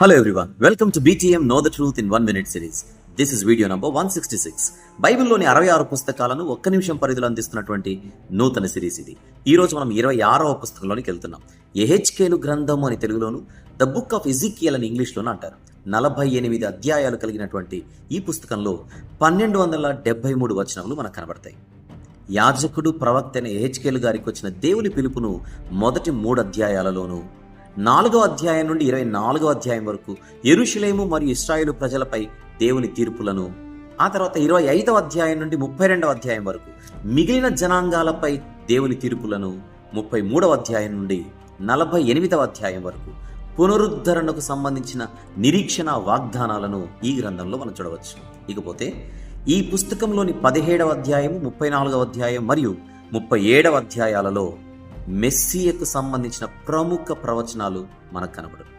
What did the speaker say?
Hello everyone welcome to BTM know the truth in one minute series this is video number one sixty six బైబిల్లోని అరవై ఆరు పుస్తకాలను ఒక్క నిమిషం పరిధిలో అందిస్తున్నటువంటి నూతన సిరీస్ ఇది. ఈ రోజు మనం ఇరవై ఆరవ పుస్తకంలోనికి వెళ్తున్నాం. ఎహెచ్కేలు గ్రంథము అని తెలుగులోను ద బుక్ ఆఫ్ ఇజికియల్ అని ఇంగ్లీష్లోనూ అంటారు. నలభై ఎనిమిది అధ్యాయాలు కలిగినటువంటి ఈ పుస్తకంలో పన్నెండు వందల డెబ్బై మూడు వచనములు మనకు కనబడతాయి. యాజకుడు ప్రవక్త అయిన ఎహెచ్కేలు గారికి వచ్చిన దేవుని పిలుపును మొదటి మూడు అధ్యాయాలలోనూ నాలుగో అధ్యాయం నుండి ఇరవై నాలుగో అధ్యాయం వరకు ఎరుషులేము మరియు ఇస్రాయేలు ప్రజలపై దేవుని తీర్పులను ఆ తర్వాత ఇరవై ఐదవ అధ్యాయం నుండి ముప్పై రెండవ అధ్యాయం వరకు మిగిలిన జనాంగాలపై దేవుని తీర్పులను ముప్పై మూడవ అధ్యాయం నుండి నలభై ఎనిమిదవ అధ్యాయం వరకు పునరుద్ధరణకు సంబంధించిన నిరీక్షణ వాగ్దానాలను ఈ గ్రంథంలో మనం చూడవచ్చు. ఇకపోతే ఈ పుస్తకంలోని పదిహేడవ అధ్యాయం ముప్పై నాలుగవ అధ్యాయం మరియు ముప్పై ఏడవ అధ్యాయాలలో మెస్సియకు సంబంధించిన ప్రముఖ ప్రవచనాలు మనకు కనబడు